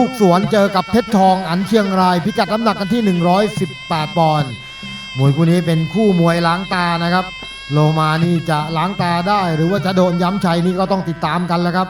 ลูกสวนเจอกับเพชรทองอันเชียงราย พิกัดน้ำหนักกันที่ 118 ปอนด์มวยคู่นี้เป็นคู่มวยล้างตานะครับ โลมานี่จะล้างตาได้ หรือว่าจะโดนย้ำชัยนี่ก็ต้องติดตามกันแล้วครับ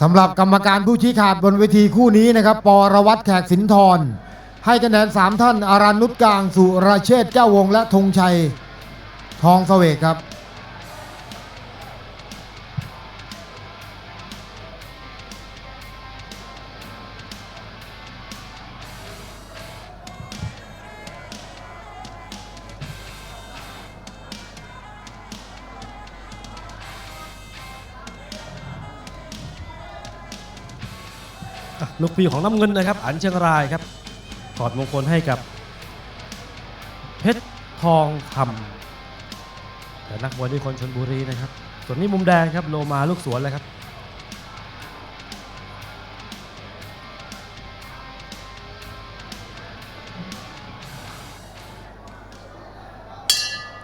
สำหรับกรรมการผู้ชี้ขาดบนเวทีคู่นี้นะครับปรวัตรแขกสินทรให้คะแนน3ท่านอารันนุชกลางสุรเชษฐ์เจ้าวงและธงชัย ทองเสวกครับ ลูกปีของน้ำเงินนะครับ อันเชียงรายครับถอดมงคลให้กับ เพชรทองคำแต่นักมวยนี่คนชนบุรีนะครับ ส่วนนี้มุมแดงครับโลมาลูกสวนเลยครับ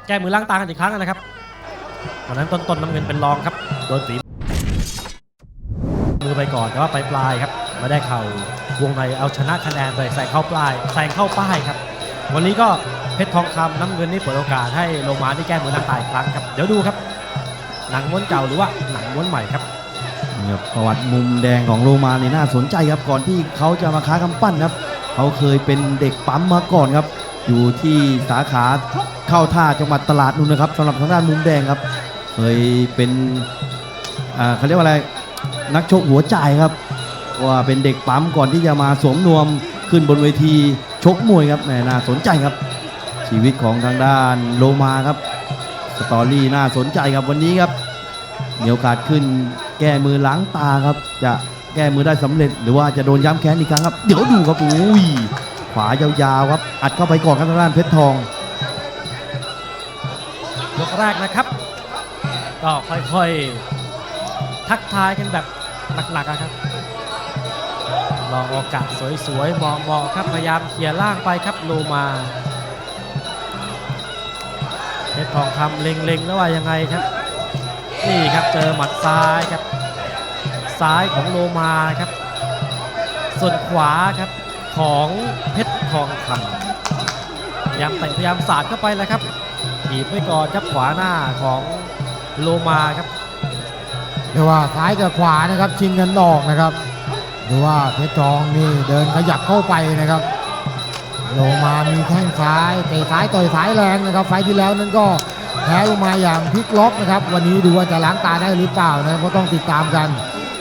แก้มือล้างตากันอีกครั้งนะครับวันนั้นต้นๆน้ำเงินเป็นรองครับ โดนสีมือไปก่อนแต่ว่าไปปลายๆครับ มาได้เข่าวงในเอาชนะคะแนนไปใส่เข้าปลายแซงเข้าป้ายครับ วันนี้ก็เพชรทองคำน้ำเงินนี่เปิดโอกาสให้โลมาที่แก้มือล้างตาอีกครั้งครับเดี๋ยวดูครับ หนังม้วนเก่าหรือว่าหนังม้วนใหม่ครับนี่ครับประวัติมุมแดงของโลมานี่น่าสนใจครับก่อนที่เขาจะมาค้ากำปั้นครับเขาเคยเป็นเด็กปั๊มมาก่อนครับ อยู่ที่สาขาเข้าท่าจังหวัดตลาดนู่นนะครับสำหรับทางด้านมุมแดงครับ เคยเป็นอ่าเขาเรียกว่าอะไรนักชกหัวใจครับ ว่าเป็นเด็กปั๊มก่อนที่จะมาสวมนวมขึ้นบนเวทีชกมวยครับแหมน่าสนใจครับ ชีวิตของทางด้านโลมาครับ สตอรี่น่าสนใจครับวันนี้ครับมีโอกาสขึ้นแก้มือล้างตาครับ จะแก้มือได้สำเร็จ หรือว่าจะโดนย้ำแค้นอีกครั้งครับ เดี๋ยวดูครับอุ้ยขวายาวๆครับ อัดเข้าไปก่อนครับทางด้านเพชรทองยกแรกนะครับ ก็ค่อยๆ ทักทายกันแบบหนักๆอะครับ ลองโอกาสสวยๆเหมองๆครับพยายามเคลียล่างไปครับโลมาเพชรทองคำเล็งๆแล้วว่ายังไงครับ นี่ครับเจอหมัดซ้ายครับ ซ้ายของโลมาครับ ส่วนขวาครับของเพชรทองคำพยายามเตะพยายามสาดเข้าไปแล้วครับถีบไว้ก่อนครับขวาหน้าของโลมาครับเรียกว่าซ้ายกับขวานะครับชิงกันออกนะครับ ดูว่าเพชรทองนี่เดินขยับเข้าไปนะครับลงมามีแข้งซ้ายเตะซ้ายต่อยซ้ายแรงนะครับไฟที่แล้วนั้นก็แพ้ลงมาอย่างพลิกล็อกนะครับ วันนี้ดูว่าจะล้างตาได้หรือเปล่านะก็ต้องติดตามกัน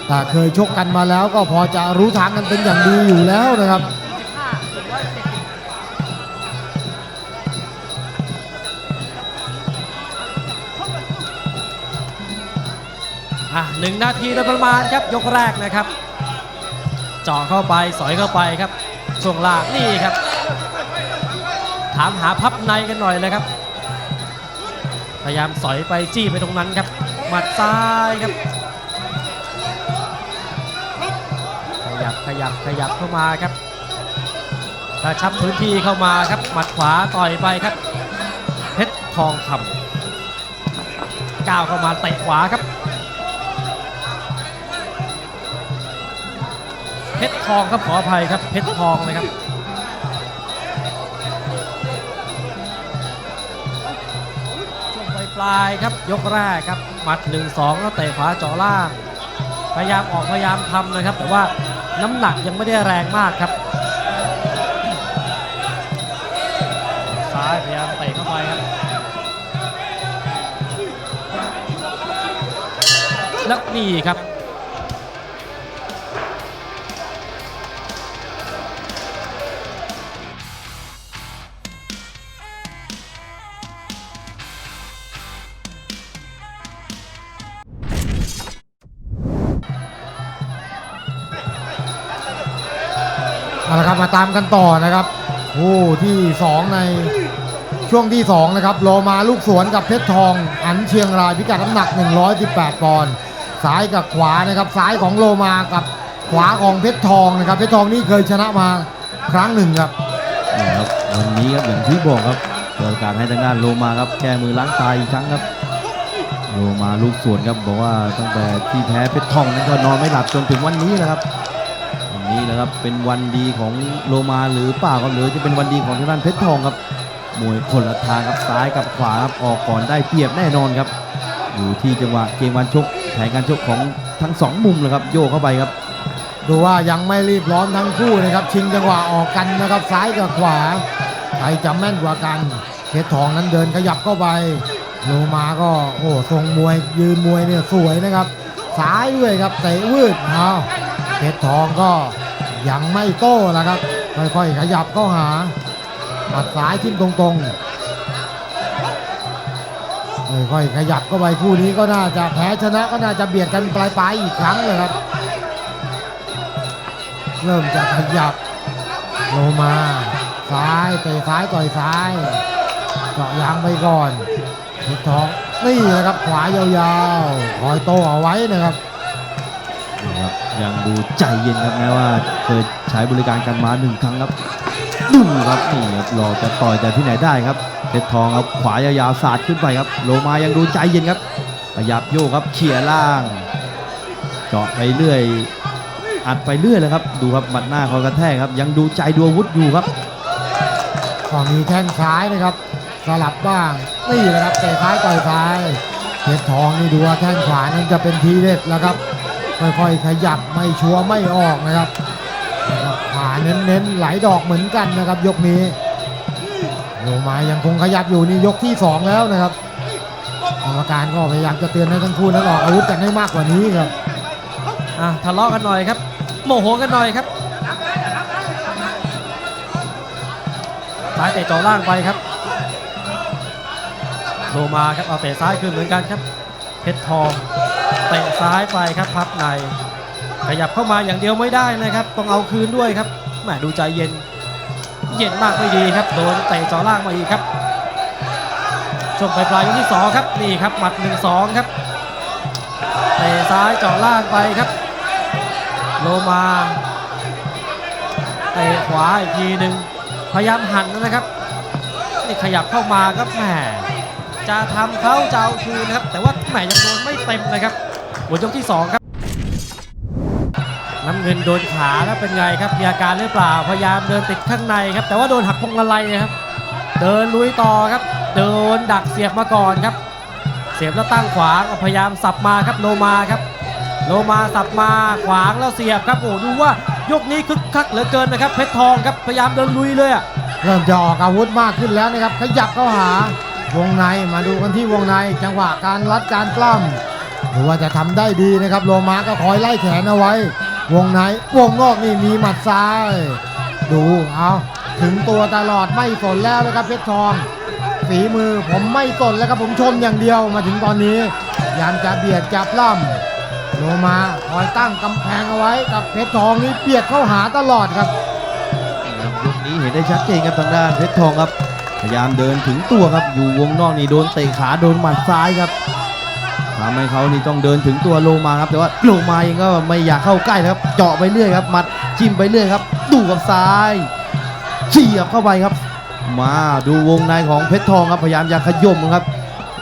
แต่เคยชกกันมาแล้วก็พอจะรู้ทางกันเป็นอย่างดีอยู่แล้วนะครับอะหนึ่งนาทีโดยประมาณครับยกแรกนะครับ จ่อเข้าไปสอยเข้าไปครับ ช่วงล่างนี่ครับ ถามหาพับในกันหน่อยเลยครับ พยายามสอยไปจี้ไปตรงนั้นครับ หมัดซ้ายครับ ขยับขยับขยับเข้ามาครับกระชับพื้นที่เข้ามาครับ หมัดขวาต่อยไปครับ เพชรทองคำก้าวเข้ามาเตะขวาครับ ชรทองครับขออภัยครับเพชรทองเลยครับช่วงปลายครับยกแรกครับหมัด 1-2 แล้วเตะขวาจาะล่างพยายามออกพยายามทำนะครับ แต่ว่าน้ำหนักยังไม่ได้แรงมากครับซ้ายพยายามเตะเข้าไปครับแล้วนี่ครับ เอาละครับมาตามกันต่อนะครับคู่ที่ 2 ในช่วงที่ 2 นะครับโลมาลูกสวนกับเพชรทอง อันเชียงรายพิกัดน้ำหนัก 118 ปอนด์ซ้ายกับขวานะครับซ้ายของโลมากับขวาของเพชรทองนะครับเพชรทองนี่เคยชนะมาครั้งหนึ่งครับนี่ครับวันนี้ครับอย่างที่บอกครับเปิดโอกาสให้ทางด้านโลมาครับแก้มือล้างตายอีกครั้งครับโลมาลูกสวนครับบอกว่าตั้งแต่ที่แพ้เพชรทองนั้นก็นอนไม่หลับจนถึงวันนี้นะครับ นี้นะครับเป็นวันดีของโลมาหรือเปล่าครับหรือจะเป็นวันดีของทางด้านเพชรทองครับมวยคนละทางครับซ้ายกับขวาครับออกก่อนได้เปรียบแน่นอนครับ อยู่ที่จังหวะเกมวันชกแผนการชกของทั้งสองมุมเลยครับโยกเข้าไปครับ ดูว่ายังไม่รีบร้อนทั้งคู่นะครับ ชิงจังหวะออกกันนะครับซ้ายกับขวาใครจะแม่นกว่ากันเพชรทองนั้นเดินขยับเข้าไปโลมาก็โอ้ทรงมวยยืนมวยเนี่ยสวยนะครับ ซ้ายด้วยครับเตะวืดเอา เพชรทองก็ยังไม่โต้แล้วครับ ค่อยๆ ขยับเข้าหาหมัดซ้ายทิ้มตรงๆค่อยๆขยับเข้าไปคู่นี้ก็น่าจะแพ้ชนะก็น่าจะเบียดกันปลายๆอีกครั้งเลยครับ เริ่มจะขยับโลมาซ้ายเตะซ้ายต่อยซ้ายเจาะยางไปก่อนเพชรทองนี่นะครับขวายาวๆคอยโตเอาไว้นะครับ ครับยังดูใจเย็นครับแม้ว่าเคยใช้บริการกันมาหนึ่งครั้งครับดูครับนี่ครับรอจะต่อยแต่ที่ไหนได้ครับเพชรทองครับขวายาวๆสาดขึ้นไปครับโลมายังดูใจเย็นครับขยับโยกครับเขี่ยล่างเจาะไปเรื่อยอัดไปเรื่อยเลยครับดูครับหมัดหน้าคอยกระแทกครับ ยังดูใจดูวุธอยู่ครับก็มีแข้งซ้ายนะครับสลับบ้างนี่นะครับเตะซ้ายต่อยซ้ายเพชรทองนี่ดูว่าแข้งขวานั้นจะเป็นทีเด็ดแล้วครับ ค่อยๆขยับไม่ชัวร์ไม่ออกนะครับนะครับขาเน้นๆไหลดอกเหมือนกันนะครับ ยกนี้โลมายังคงขยับอยู่นี่ยกที่สองแล้วนะครับกรรมการก็พยายามจะเตือนให้ทั้งคู่นั้นออกอาวุธกันให้มากกว่านี้ครับอะทะเลาะกันหน่อยครับ โมโหกันหน่อยครับซ้ายเตะจ่อล่างไปครับโลมาครับเอาเตะซ้ายคืนเหมือนกันครับ เพชรทอง ซ้ายไปครับพับใน ขยับเข้ามาอย่างเดียวไม่ได้นะครับ ต้องเอาคืนด้วยครับแหมดูใจเย็น เย็นมากไม่ดีครับ โดนเตะจ่อล่างมาอีกครับช่วงปลายปลายยกที่สองครับนี่ครับหมัดหนึ่งสองครับเตะซ้ายจาะล่างไปครับ โลมาเตะขวาอีกทีหนึ่งพยายามหันนะครับนี่ขยับเข้ามาครับแหมจะทำเขาจะเอาคืนนะครับ แต่ว่าแหมยังโดนไม่เต็มนะครับ หัวยกที่สองครับ น้ำเงินโดนขาแล้วเป็นไงครับ มีอาการหรือเปล่า พยายามเดินติดข้างในครับ แต่ว่าโดนหักพวงมาลัยครับ เดินลุยต่อครับ เดินดักเสียบมาก่อนครับ เสียบแล้วตั้งขวางพยายามสับมาครับโลมาครับ โลมาสับมาขวางแล้วเสียบครับ โอ้ดูว่ายกนี้คึกคักเหลือเกินนะครับ เพชรทองครับ พยายามเดินลุยเลยอะเริ่มจะออกอาวุธมากขึ้นแล้วนะครับ ขยับเข้าหาวงในมาดูกันที่วงในจังหวะการรัดการปล้ำ ดูว่าจะทำได้ดีนะครับโลมาก็คอยไล่แขนเอาไว้ วงในวงนอกนี่มีหมัดซ้าย ดูเอาถึงตัวตลอดไม่สนแล้วนะครับเพชรทองฝีมือผมไม่สนแล้วครับผมชมอย่างเดียวมาถึงตอนนี้พยายามจะเบียดจับล่โลมาคอยตั้งกำแพงเอาไว้กับเพชรทองนี่เบียดเข้าหาตลอดครับครับยกนี้เห็นได้ชัดเจนครับทางด้านเพชรทองครับพยายามเดินถึงตัวครับอยู่วงนอกนี่โดนเตะขาโดนหมัดซ้ายครับ ทำให้เขานี่ต้องเดินถึงตัวโลมาครับ แต่ว่าโลมาเองก็ไม่อยากเข้าใกล้นะครับ เจาะไปเรื่อยครับ มัดจิ้มไปเรื่อยครับ ดูกับซ้ายเฉียบเข้าไปครับ มาดูวงในของเพชรทองครับ พยายามอยากขย่มครับ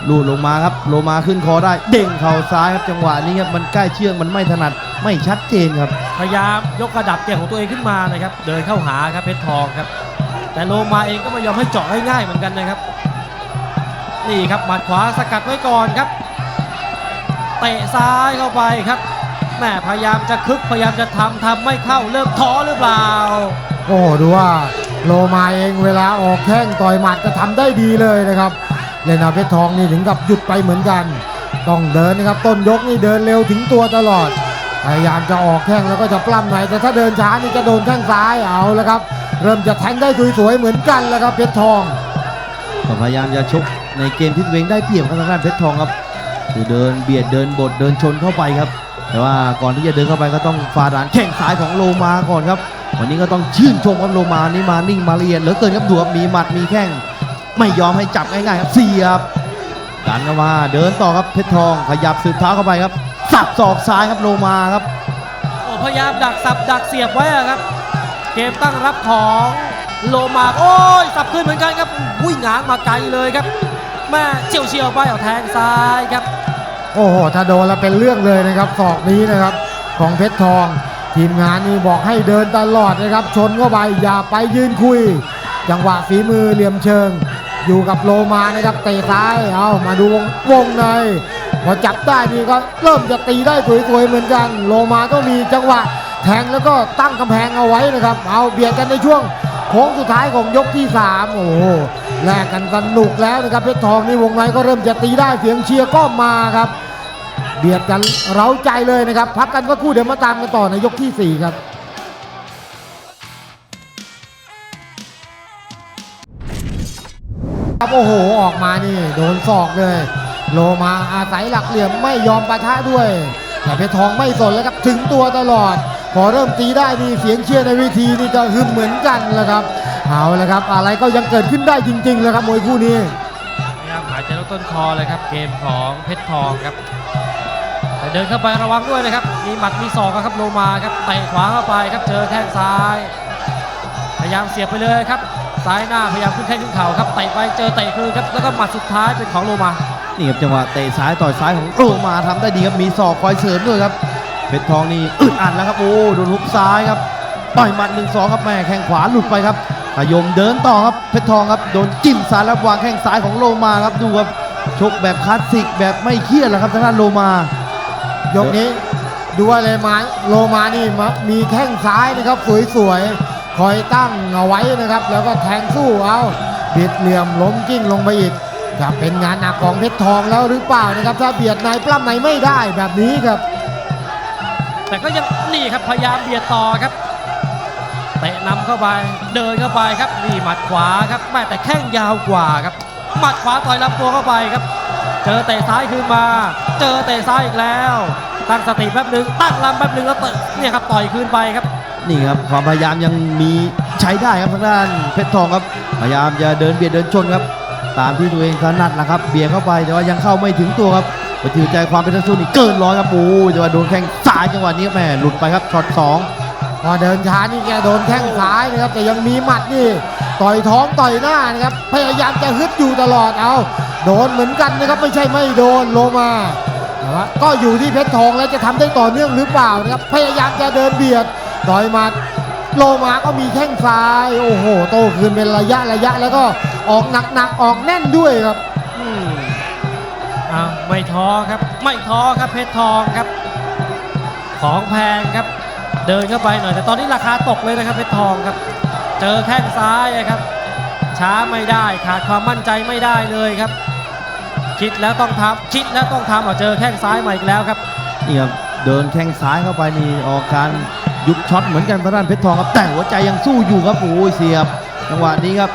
ลูดลงมาครับ โลมาขึ้นคอได้ เด้งเข่าซ้ายครับ จังหวะนี้ครับ มันใกล้เชือกมันไม่ถนัด ไม่ชัดเจนครับ พยายามยกระดับเกมของตัวเองขึ้นมานะครับ เดินเข้าหาครับเพชรทองครับ แต่โลมาเองก็ไม่ยอมให้เจาะง่ายๆเหมือนกันนะครับ นี่ครับหมัดขวาสกัดไว้ก่อนครับ เตะซ้ายเข้าไปครับแม่พยายามจะคึกพยายามจะทำทำไม่เข้าเริ่มท้อหรือเปล่า โอ้โหดูว่าโลมาเองเวลาออกแข้งต่อยหมัดจะทำได้ดีเลยนะครับเลนาเพชรทองนี่ถึงกับหยุดไปเหมือนกัน ต้องเดินนะครับต้นยกนี่เดินเร็วถึงตัวตลอดพยายามจะออกแข้งแล้วก็จะปล้ำไหนแต่ถ้าเดินช้านี่จะโดนแข้งซ้ายเอาแล้วครับ เริ่มจะแทงได้สวยๆเหมือนกันแล้วครับเพชรทองก็พยายามจะชกในเกมที่ตัวเองได้เปรียบครับทางด้านเพชรทองครับ คือเดินเบียดเดินบดเดินชนเข้าไปครับ แต่ว่าก่อนที่จะเดินเข้าไปก็ต้องฝ่าดานแข้งซ้ายของโลมาก่อนครับ วันนี้ก็ต้องชื่นชมครับโลมานี่มานิ่งมาละเอียดเหลือเกินครับดูครับมีหมัดมีแข้งไม่ยอมให้จับง่ายๆครับเสียบดันเข้ามาเดินต่อครับเพชรทองขยับสืบเท้าเข้าไปครับสับศอกซ้ายครับโลมาครับโอ้พยายามดักสับดักเสียบไว้ครับ เกมตั้งรับของโลมาโอ้ยสับขึ้นเหมือนกันครับอุ้ยหงางมาไกลเลยครับแม่เฉียวเฉียวไปเอาแทงซ้ายครับ โอ้โหถ้าโดนแล้วเป็นเรื่องเลยนะครับศอกนี้นะครับของเพชรทอง ทีมงานนี่บอกให้เดินตลอดนะครับ ชนเข้าไปอย่าไปยืนคุย จังหวะฝีมือเหลี่ยมเชิง อยู่กับโลมานะครับเตะซ้ายเอามาดูวงวงในพอจับได้นี่ก็เริ่มจะตีได้สวยๆเหมือนกัน โลมาต้องมีจังหวะแทงแล้วก็ตั้งกำแพงเอาไว้นะครับ เอาเบียดกันในช่วง โค้งสุดท้ายของยกที่ 3 โอ้โหแลกกันสนุกแล้วนะครับเพชรทองนี่วงในก็เริ่มจะตีได้เสียงเชียร์ก็มาครับ เบียดกันเร้าใจเลยนะครับ พักกันก็คู่เดี๋ยวมาตามกันต่อในยกทีสี่4 ครับครับโอ้โห ออกมานี่ โดนศอกเลย โลมาอาศัยหลักเหลี่ยมไม่ยอมปะทะด้วย แต่เพชรทองไม่สนแล้วครับถึงตัวตลอด พอเริ่มตีได้นี่เสียงเชียร์ในเวทีนี่ก็ฮึมเหมือนกันแล้วครับเอาละครับ อะไรก็ยังเกิดขึ้นได้จริงๆแล้วครับมวยคู่นี้พยายามหายใจลดต้นคอเลยครับ เกมของเพชรทองครับแต่เดินเข้าไประวังด้วยนะครับ มีหมัดมีศอกครับโลมาครับเตะขวาเข้าไปครับเจอแข้งซ้าย พยายามเสียบไปเลยครับซ้ายหน้าพยายามขึ้นแข้งขึ้นเข่าครับเตะไปเจอเตะคืนครับแล้วก็หมัดสุดท้ายเป็นของโลมานี่ครับจังหวะเตะซ้ายต่อยซ้ายของโลมาทำได้ดีครับมีศอกคอยเสริมด้วยครับ เพชรทองนี่อึดอัดแล้วครับโอ้โดนฮุกซ้ายครับต่อยหมัดหนึ่งสองครับแม่แข้งขวาหลุดไปครับขยมเดินต่อครับเพชรทองครับโดนจิ้มซ้ายแล้ววางแข้งซ้ายของโลมาครับดูครับชกแบบคลาสสิกแบบไม่เครียดแล้วครับทางด้านโลมายกนี้ดูว่าเลยมาโลมานี่มามีแข้งซ้ายนะครับสวยๆคอยตั้งเอาไว้นะครับ แล้วก็แทงสู้เอาบิดเหลี่ยมล้มกิ้งลงไปอีกจะเป็นงานหนักของเพชรทองแล้วหรือเปล่านะครับ ถ้าเบียดในปล้ำในไม่ได้แบบนี้ครับ แต่ก็ยังนี่ครับพยายามเบียดต่อครับเตะนำเข้าไปเดินเข้าไปครับนี่หมัดขวาครับแม่แต่แข้งยาวกว่าครับหมัดขวาต่อยลำตัวเข้าไปครับ เจอเตะซ้ายคืนมา เจอเตะซ้ายอีกแล้ว ตั้งสติแป๊บหนึ่งตั้งลำแป๊บหนึ่งแล้วเตะเนี่ยครับต่อยคืนไปครับ นี่ครับความพยายามยังมีใช้ได้ครับทางด้านเพชรทองครับพยายามจะเดินเบียดเดินชนครับ ตามที่ตัวเองถนัดนะครับ เบียดเข้าไปแต่ว่ายังเข้าไม่ถึงตัวครับ ปฏิใจความเป็นทัศนนี่เกินร้อยครับโอ้ยแต่ว่าโดนแข้งซ้ายจังหวะนี้แม่หลุดไปครับช็อตสองพอเดินช้านี่แกโดนแข้งซ้ายนะครับแต่ยังมีหมัดนี่ต่อยท้องต่อยหน้านะครับพยายามจะฮึดอยู่ตลอดเอาโดนเหมือนกันนะครับไม่ใช่ไม่โดนโลมาแต่ว่าก็อยู่ที่เพชรทองแล้วจะทำได้ต่อเนื่องหรือเปล่านะครับพยายามจะเดินเบียดต่อยหมัดโลมาก็มีแข้งซ้ายโอ้โหโตคืนเป็นระยะระยะแล้วก็ออกหนักๆออกแน่นด้วยครับ อ้าวไม่ท้อครับ ไม่ท้อครับเพชรทองครับ ของแพงครับ เดินเข้าไปหน่อย แต่ตอนนี้ราคาตกเลยนะครับเพชรทองครับ เจอแข้งซ้ายครับ ช้าไม่ได้ขาดความมั่นใจไม่ได้เลยครับ คิดแล้วต้องทำคิดแล้วต้องทำเอาเจอแข้งซ้ายมาอีกแล้วครับนี่ครับเดินแข้งซ้ายเข้าไปนี่ออกการยุบช็อตเหมือนกันทางด้านเพชรทองครับแต่หัวใจยังสู้อยู่ครับโอ้ยเสียบจังหวะนี้ครับ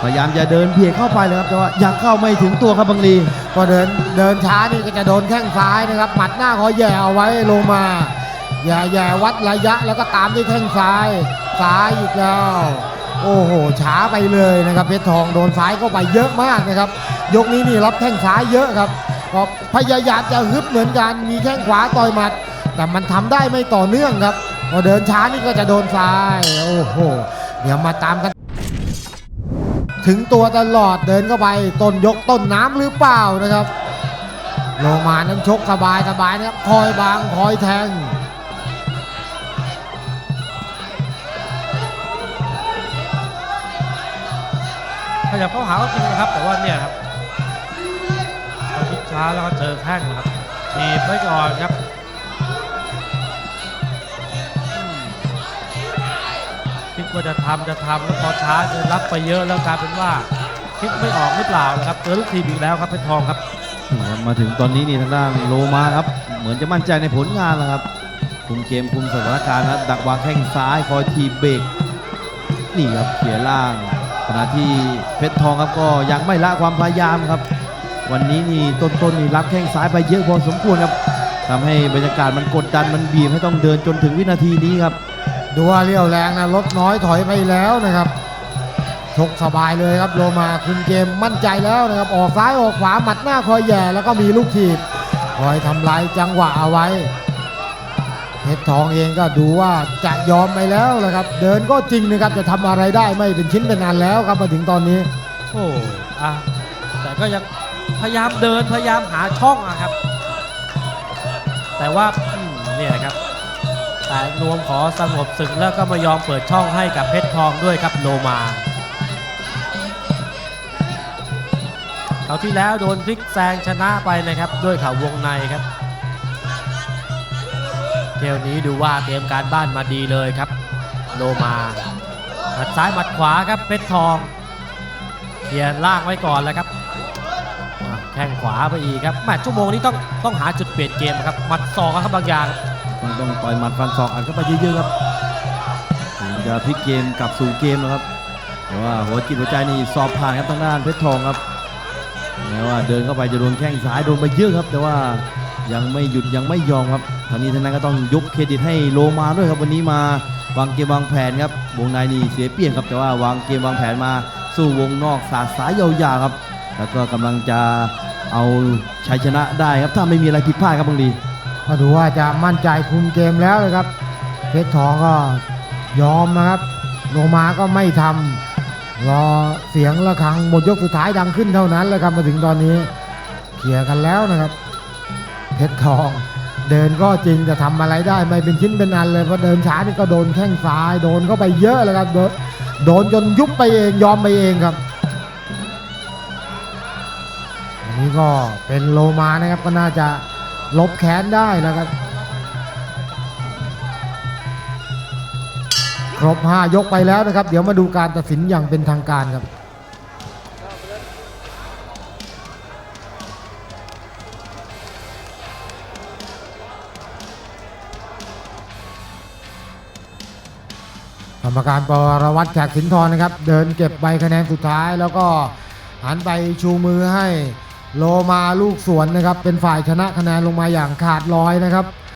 พยายามจะเดินเบียดเข้าไปเลยครับแต่ว่ายังเข้าไม่ถึงตัวครับบังลี พพอเดินเดินช้านี่ก็จะโดนแข้งซ้ายนะครับ หมัดหน้าคอยแย่เอาไว้ลงมาแย่แย่วัดระยะแล้วก็ตามด้วยแข้งซ้ายซ้ายอีกแล้ว โอ้โหช้าไปเลยนะครับเพชรทองโดนซ้ายเข้าไปเยอะมากนะครับ ยกนี้นี่รับแข้งซ้ายเยอะครับก็พยายามจะฮึบเหมือนกันมีแข้งขวาต่อยหมัด แต่มันทำได้ไม่ต่อเนื่องครับพอเดินช้านี่ก็จะโดนซ้าย โอ้โหเดี๋ยวมาตามกัน ถึงตัวตลอดเดินเข้าไปต้นยกต้นน้ำหรือเปล่านะครับโลมานั้นชกสบายสบายนะครับคอยบางคอยแทงขยับเข้าหาก็จริงนะครับ แต่ว่าเนี่ยครับพอคิดช้าแล้วก็เจอแข้งนะครับทีบไว้ก่อนครับ คิดว่าจะทำจะทำแล้วพอช้าเกินรับไปเยอะแล้วกลายเป็นว่าคิดไม่ออกหรือเปล่านะครับเจอลูกทีมอีกแล้วครับเพชรทองครับมาถึงตอนนี้นี่ทางด้านโลมาครับ เหมือนจะมั่นใจในผลงานแล้วครับคุมเกมคุมสถานการณ์นะดักวางแข้งซ้ายคอยทีเบรกนี่ครับเขียล่างขณะที่เพชรทองครับก็ยังไม่ละความพยายามครับ วันนี้นี่ต้นๆนี่รับแข้งซ้ายไปเยอะพอสมควรครับทำให้บรรยากาศมันกดดันมันบีบให้ต้องเดินจนถึงวินาทีนี้ครับ ดูว่าเรี่ยวแรงนะลดน้อยถอยไปแล้วนะครับชกสบายเลยครับโลมาคุมเกมมั่นใจแล้วนะครับออกซ้ายออกขวาหมัดหน้าคอยแย่แล้วก็มีลูกถีบคอยทำลายจังหวะเอาไว้เพชรทองเองก็ดูว่าจะยอมไปแล้วนะครับ เดินก็จริงนะครับจะทำอะไรได้ไม่เป็นชิ้นเป็นอันแล้วครับมาถึงตอนนี้ โอ้อะแต่ก็ยังพยายามเดินพยายามหาช่องอะครับ แต่ว่าเนี่ยครับ แต่นวมขอสงบศึกแล้วก็ไม่ยอมเปิดช่องให้กับเพชรทองด้วยครับโลมาเขาที่แล้วโดนพลิกแซงชนะไปนะครับด้วยเข่าวงในครับเที่ยวนี้ดูว่าเตรียมการบ้านมาดีเลยครับโลมาหมัดซ้ายหมัดขวาครับเพชรทองเคลียร์ล่างไว้ก่อนแล้วครับแข้งขวาไปอีกครับแมตช์ชั่วโมงนี้ต้องต้องหาจุดเปลี่ยนเกมครับหมัดศอกครับบางอย่าง ต้องต้องต่อยหมัดฟันศอกอัดเข้าไปเยอะๆครับจะพลิกเกมกลับสู่เกมนะครับแต่ว่าหัวจิตหัวใจนี่สอบผ่านครับทางด้านเพชรทองครับแม้ว่าเดินเข้าไปจะโดนแข้งซ้ายโดนไปเยอะครับ แต่ว่ายังไม่หยุดยังไม่ยอมครับทางนี้ทางนั้นก็ต้องยกเครดิตให้โลมาด้วยครับวันนี้มาวางเกมวางแผนครับวงในนี่เสียเปรียบครับ แต่ว่าวางเกมวางแผนมาสู้วงนอกสาดสายยาวๆครับ แล้วก็กำลังจะเอาชัยชนะได้ครับถ้าไม่มีอะไรผิดพลาดครับบางดี ก็ดูว่าจะมั่นใจคุมเกมแล้วเลยครับ เพชรทองก็ยอมนะครับโลมาก็ไม่ทำรอเสียงระฆังหมดยกสุดท้ายดังขึ้นเท่านั้นเลยครับมาถึงตอนนี้เคลียร์กันแล้วนะครับ เพชรทองเดินก็จริงแต่ทำอะไรได้ไม่เป็นชิ้นเป็นอันเลยเพราะเดินช้านี่ก็โดนแข้งซ้ายโดนเข้าไปเยอะเลยครับโดนโดนจนยุบไปเองยอมไปเองครับอันนี้ก็เป็นโลมานะครับก็น่าจะ ลบแค้นได้แล้วครับ ครบ 5 ยกไปแล้วนะครับ เดี๋ยวมาดูการตัดสินอย่างเป็นทางการครับกรรมการปรวัตรแขกสินทรนะครับ เดินเก็บใบคะแนนสุดท้ายแล้วก็หันไปชูมือให้ โลมาลูกสวนนะครับ เป็นฝ่ายชนะคะแนนลงมาอย่างขาดลอยนะครับ